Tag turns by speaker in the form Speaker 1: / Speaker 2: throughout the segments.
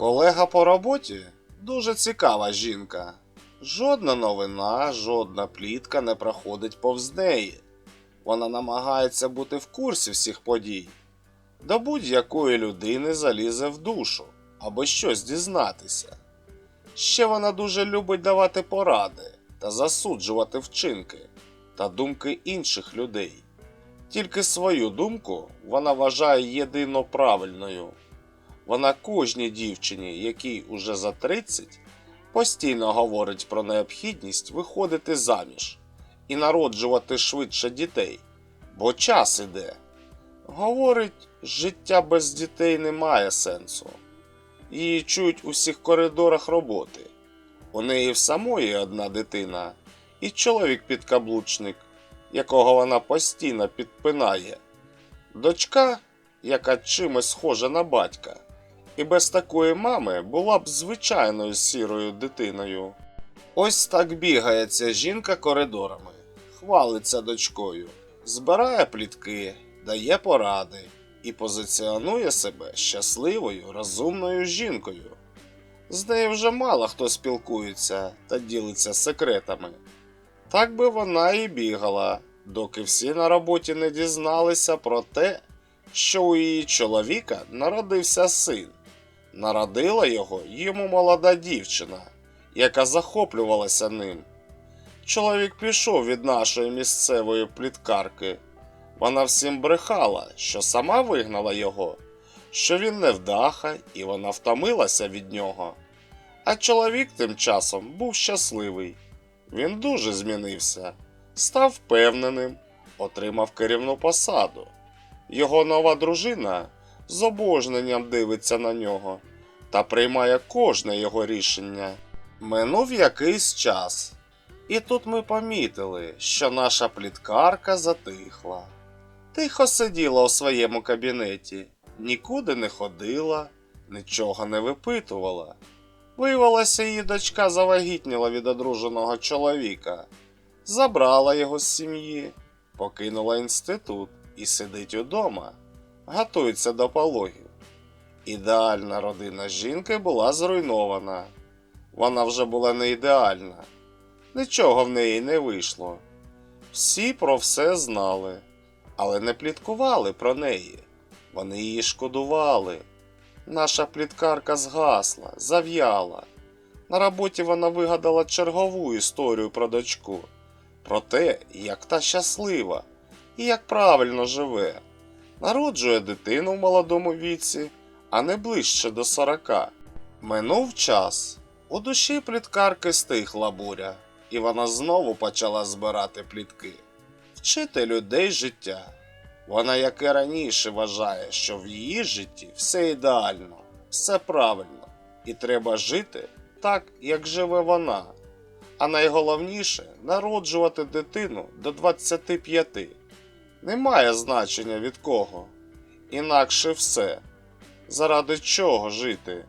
Speaker 1: Колега по роботі дуже цікава жінка. Жодна новина, жодна плітка не проходить повз неї. Вона намагається бути в курсі всіх подій. До будь-якої людини залізе в душу, аби щось дізнатися. Ще вона дуже любить давати поради та засуджувати вчинки та думки інших людей. Тільки свою думку вона вважає єдино правильною. Вона кожній дівчині, якій уже за 30, постійно говорить про необхідність виходити заміж і народжувати швидше дітей, бо час іде. Говорить, життя без дітей не має сенсу. Її чують у всіх коридорах роботи. У неї в самої одна дитина, і чоловік підкаблучник, якого вона постійно підпинає. Дочка, яка чимось схожа на батька, і без такої мами була б звичайною сірою дитиною. Ось так бігає ця жінка коридорами, хвалиться дочкою, збирає плітки, дає поради і позиціонує себе щасливою, розумною жінкою. З нею вже мало хто спілкується та ділиться секретами. Так би вона і бігала, доки всі на роботі не дізналися про те, що у її чоловіка народився син. Народила його йому молода дівчина, яка захоплювалася ним. Чоловік пішов від нашої місцевої пліткарки. Вона всім брехала, що сама вигнала його, що він невдаха і вона втомилася від нього. А чоловік тим часом був щасливий. Він дуже змінився, став впевненим, отримав керівну посаду. Його нова дружина з обожненням дивиться на нього та приймає кожне його рішення. Минув якийсь час, і тут ми помітили, що наша пліткарка затихла. Тихо сиділа у своєму кабінеті, нікуди не ходила, нічого не випитувала. Виявилося, її дочка завагітніла від одруженого чоловіка, забрала його з сім'ї, покинула інститут і сидить удома, готується до пологів. Ідеальна родина жінки була зруйнована. Вона вже була не ідеальна. Нічого в неї не вийшло. Всі про все знали, але не пліткували про неї. Вони її шкодували. Наша пліткарка згасла, зав'яла. На роботі вона вигадала чергову історію про дочку, про те, як та щаслива і як правильно живе. Народжує дитину в молодому віці, а не ближче до сорока. Минув час. У душі пліткарки стихла буря, і вона знову почала збирати плітки, вчити людей життя. Вона, як і раніше, вважає, що в її житті все ідеально, все правильно, і треба жити так, як живе вона. А найголовніше народжувати дитину до 25. Немає значення від кого. Інакше все. Заради чого жити?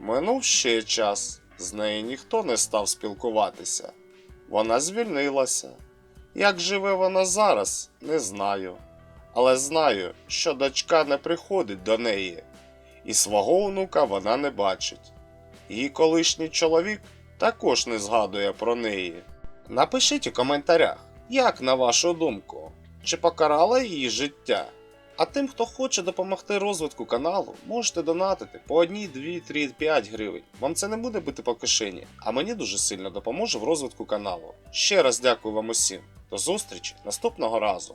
Speaker 1: Минув ще час, з нею ніхто не став спілкуватися. Вона звільнилася. Як живе вона зараз, не знаю. Але знаю, що дочка не приходить до неї, і свого онука вона не бачить. Її колишній чоловік також не згадує про неї. Напишіть у коментарях, як на вашу думку, чи покарала її життя? А тим, хто хоче допомогти розвитку каналу, можете донатити по 1, 2, 3, 5 гривень. Вам це не буде бити по кишені, а мені дуже сильно допоможе в розвитку каналу. Ще раз дякую вам усім. До зустрічі наступного разу.